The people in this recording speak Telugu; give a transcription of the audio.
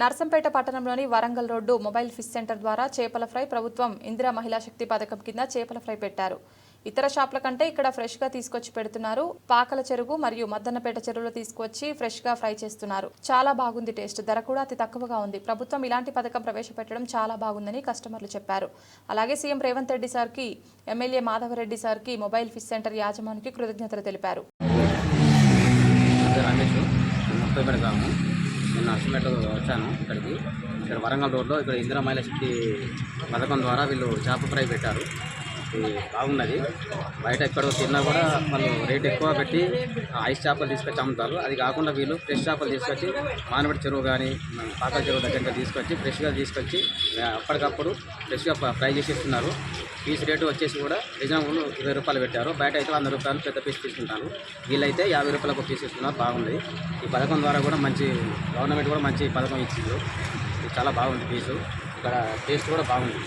నర్సంపేట పట్టణంలోని Warangal road mobile fish centre ద్వారా చేపల ఫ్రై ప్రభుత్వం ఇందిరా మహిళా శక్తి పథకం కింద చేపల ఫ్రై పెట్టారు. ఇతర షాప్ల కంటే ఇక్కడ ఫ్రెష్గా తీసుకొచ్చి పెడుతున్నారు. పాకల చెరువు మరియు మద్దన్నపేట చెరువులో తీసుకొచ్చి ఫ్రెష్గా ఫ్రై చేస్తున్నారు. చాలా బాగుంది టేస్ట్. ధర కూడా అతి తక్కువగా ఉంది. ప్రభుత్వం ఇలాంటి పథకం ప్రవేశపెట్టడం చాలా బాగుందని కస్టమర్లు చెప్పారు. అలాగే సీఎం రేవంత్ రెడ్డి సార్కి ఎమ్మెల్యే మాధవరెడ్డి సార్కి మొబైల్ ఫిష్ సెంటర్ యాజమానికి కృతజ్ఞతలు తెలిపారు. నేను నర్సంపేట వచ్చాను ఇక్కడికి. ఇక్కడ వరంగల్ రోడ్లో ఇక్కడ ఇందిరా మహిళా శక్తి పథకం ద్వారా వీళ్ళు చేప ఫ్రై పెట్టారు. ఇది బాగున్నది. బయట ఎక్కడో తిన్నా కూడా వాళ్ళు రేట్ ఎక్కువ పెట్టి ఐస్ చేపలు తీసుకొచ్చి అమ్ముతారు. అది కాకుండా వీళ్ళు ఫ్రెష్ చేపలు తీసుకొచ్చి మానవడి చెరువు కానీ పాకల చెరువు దగ్గర తీసుకొచ్చి ఫ్రెష్గా తీసుకొచ్చి అప్పటికప్పుడు ఫ్రెష్గా ఫ్రై చేసి ఇస్తున్నారు. పీస్ రేటు వచ్చేసి కూడా రిజనబుల్ ఇరవై రూపాయలు పెట్టారు. బయట అయితే వంద రూపాయలు పెద్ద పీస్ తీసుకుంటాను వీళ్ళైతే యాభై రూపాయలకు పీస్ ఇస్తున్నారు బాగుంది. ఈ పథకం ద్వారా కూడా మంచి గవర్నమెంట్ కూడా మంచి పథకం ఇచ్చింది. చాలా బాగుంది పీసు ఇక్కడ టేస్ట్ కూడా బాగుంది.